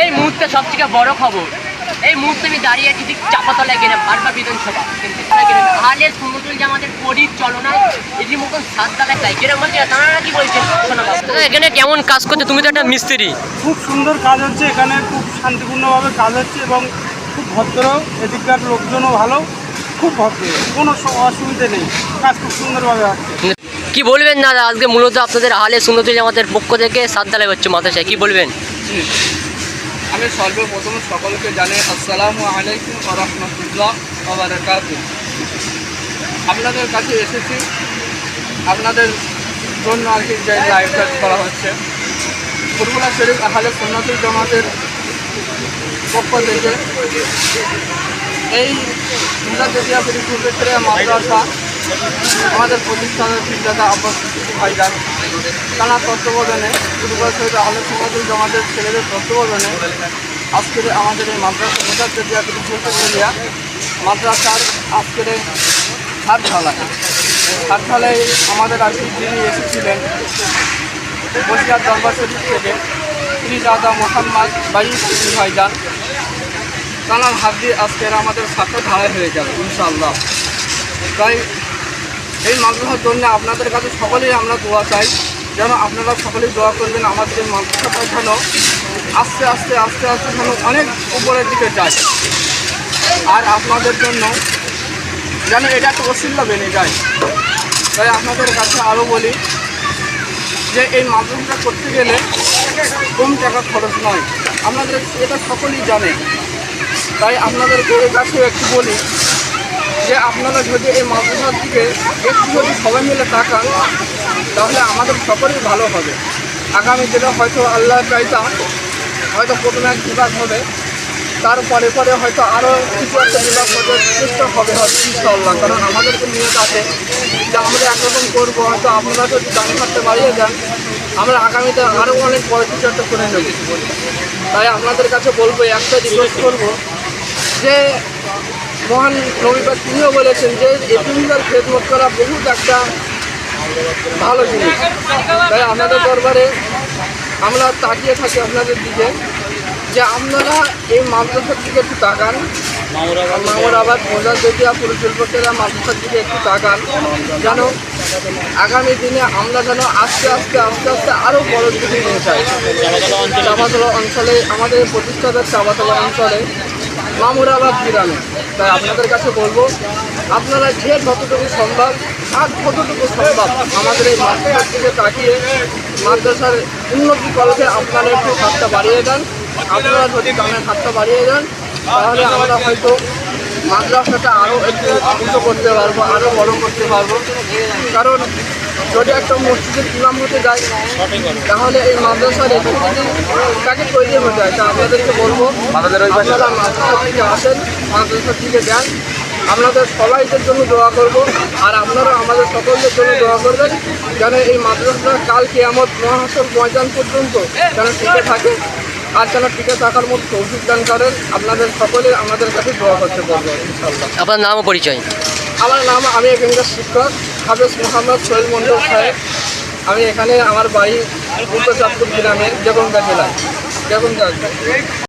এই মুহূর্তে সব থেকে বড় খবর এই মুহূর্তে আমি দাঁড়িয়ে আছি ঠিক চাপাতলায় গেলে ভারবা বিধানসভা। তাহলে সুমতুল যে আমাদের পরিচালনায় এটির মতন সাত দালায় তাই। কীরকম বলছে তারা কি বলছেন শোনো এখানে কেমন কাজ করছে? তুমি তো একটা মিস্ত্রি। খুব সুন্দর কাজ হচ্ছে এখানে খুব শান্তিপূর্ণভাবে কাজ হচ্ছে এবং খুব ভদ্র এদিককার লোকজনও ভালো খুব ভদ্র। কোনো অসুবিধে নেই। কাজ খুব সুন্দরভাবে হচ্ছে। কি বলবেন না আজকে মূলত আপনাদের আহলে সুন্নতুল আমাদের পক্ষ থেকে সাত দালায় হচ্ছে মাদ্রাসায়। কি বলবেন? আমি সর্বপ্রথম সকলকে জানাই আসসালামু আলাইকুম রহমতুল্লাহ বারাকাত আপনাদের কাছে এসেছি। আপনাদের জন্য আর কি যে লাইভ কাজ করা হচ্ছে। ফুটবলা শরীফ আহলে সুন্নাতুল জামাতের পক্ষ থেকে এই মুজাদ্দিয়া পরিপূর্বেশ্বরে মাদ্রাসা আমাদের প্রতিষ্ঠানের শিক্ষাতা আব্বাস ভাইজান তারা তত্ত্বাবধানে ফুটবল শরীফ আহলে সুন্নাতুল জামাতের ছেলেদের তত্ত্বাবধানে আজকের আমাদের এই মাদ্রাসা পরিপূর্বেশ্বরিয়া মাদ্রাসার আজকের হাট ঢালাই হাট আমাদের আর কি যিনি এসেছিলেন, বসিয়ার দরবার শরীফ থেকে শ্রী দাদা মোহাম্মদ বাইশ ভাইজান তানার হাত দিয়ে আজকের আমাদের সাথে ঢালাই হয়ে যাবে, ইনশাআল্লাহ। তাই এই মাদ্রাসার জন্য আপনাদের কাছে সকলেই আমরা দোয়া চাই। যেন আপনারা সকলেই দোয়া করবেন আমাদের এই মাদ্রাসাটা যেন আস্তে আস্তে আস্তে আস্তে যেন অনেক উপরের দিকে যায়। আর আপনাদের জন্য যেন এটা একটা অসুবিধা বেড়ে যায়। তাই আপনাদের কাছে আরও বলি যে এই মাদ্রাসাটা করতে গেলে কম টাকা খরচ নয়। আপনাদের, এটা সকলেই জানে। তাই আপনাদের কাছেও একটু বলি যে আপনারা যদি এই মাদ্রাসার দিকে একটু যদি সবাই মিলে তাকান, তাহলে আমাদের সকলেই ভালো হবে। আগামী দিনে হয়তো আল্লাহ চাইতাম হয়তো প্রথমে এক বিভাগ হবে তারপরে পরে হয়তো আরও কিছু একটা বিভাগ হয়তো চেষ্টা হবে হয়তো ইনশাল্লাহ কারণ আমাদের তো নিয়ত আছে যে আমরা একরকম করব, হয়তো আপনারা যদি দাম করতে বাড়িয়ে যান আমরা আগামীতে আরও অনেক বড় কিছু একটা করে নেব। তাই আপনাদের কাছে বলব, একটা রিকোয়েস্ট করব যে মহান রবিবার তিনিও বলেছেন যে এতিমদের খেদমত করা বহুত একটা ভালো জিনিস। তাই আপনাদের দরবারে আমরা তাকিয়ে থাকি আপনাদের দিকে যে আপনারা এই মাদ্রাসার দিকে একটু তাকান। মামরাবাদ মোজা দেখিয়া পুরুষেরা মাদ্রাসার দিকে একটু তাকান। যেন আগামী দিনে আমরা যেন আস্তে আস্তে আস্তে আস্তে আরও বড় দিকে নিয়ে যাই চাপাতলা অঞ্চলে, আমাদের প্রতিষ্ঠাতার চাপাতলা অঞ্চলে মামুরাবাদ গ্রামে। তাই আপনাদের কাছে বলব, আপনারা যে যতটুকু সম্ভব আর যতটুকু সম্ভব আমাদের এই মাদ্রাসার দিকে তাকিয়ে মাদ্রাসার উন্নতি কলকে আপনারা একটু হাতটা বাড়িয়ে দেন। আপনারা যদি দামের হাতটা বাড়িয়ে দেন, তাহলে আমরা হয়তো মাদ্রাসাটা আরও একটু উন্নত করতে পারব আরও বড় করতে পারব। কারণ যদি একটা মসজিদের ইমাম হতে যায় তাহলে এই মাদ্রাসার এখানে যদি তাকে তৈরি হতে যায় তা আপনাদেরকে বলব। আপনারা মাদ্রাসার দিকে আসেন মাদ্রাসার দিকে যান। আপনাদের সবাইদের জন্য দোয়া করব আর আপনারা আমাদের সকলদের জন্য দোয়া করবেন যেন এই মাদ্রাসা কাল কেয়ামত মহাসন ময়দান পর্যন্ত যেন টিকে থাকে আর যেন টিকে থাকার মতো তৌফিক দান করেন। আপনাদের সকলে আমাদের কাছে দোয়া করতে পারব ইনশাল্লাহ আপনার নাম পরিচয়। আমার নাম আমি এখানকার শিক্ষক। হাফেজ মোহাম্মদ সোহেল মন্ডল সাহেব। আমি এখানে আমার বাড়ি উত্তর চাঁদপুর গ্রামে জগঙ্গা জেলায়। জগঙ্গা।